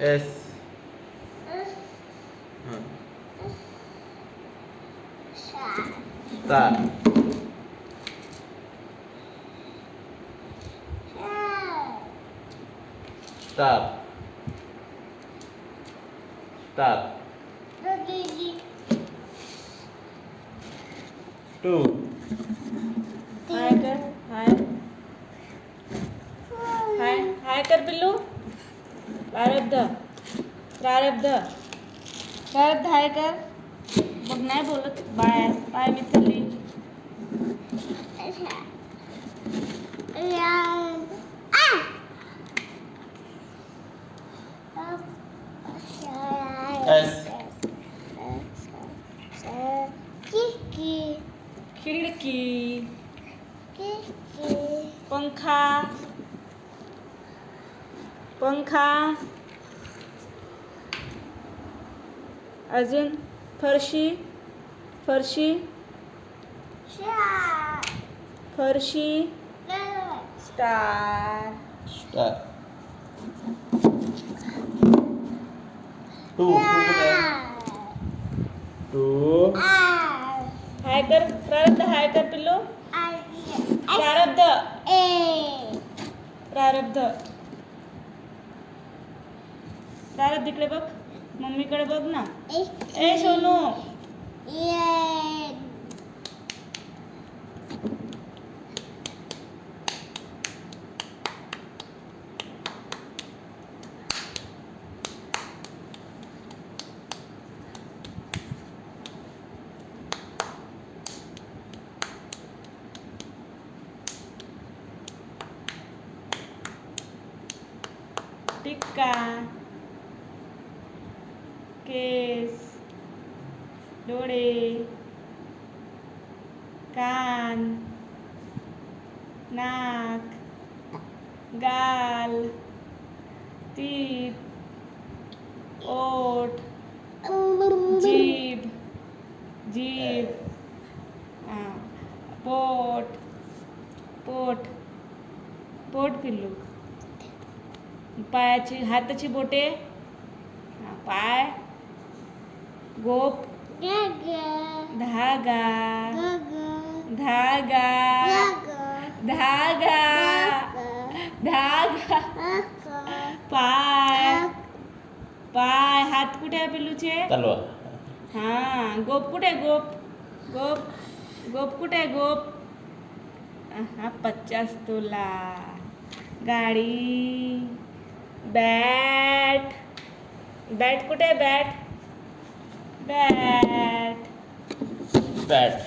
S हाँ star star star टू हाय कर हाय हाय हाय कर पिल्लू प्रारब्ध। प्रारब्ध। प्रारब्ध हाय कर। बघ नाही बोलत. बाय. बाय मिथली एस खिडकी। पंखा। पंखा. अजून फरशी फरशी. फरशी. स्टार. स्टार. टू टू हाय कर प्रारब्ध हाय कर पिल्लू. प्रारब्ध. प्रारब्ध. प्रारब्ध इकडे बघ मम्मीकडे बघ ना ए सोनू टिक्का केस, डोळे, कान, नाक, गाल, तीत, ओठ, जीभ जीभ पोट पोट पोट पिल्लू. पायाची, हाताची बोटे पाय गोप धागा। धागा। धागा। धागा। पाय। पाय। हात कुठे आहे पिल्लूचे? तलवार. हाँ. गोप कुठे गोप? गोप? गोप कुठे आहे गोप? हा पचास तुला गाडी. बॅट. बॅट कुठे आहे बॅट? Bat bat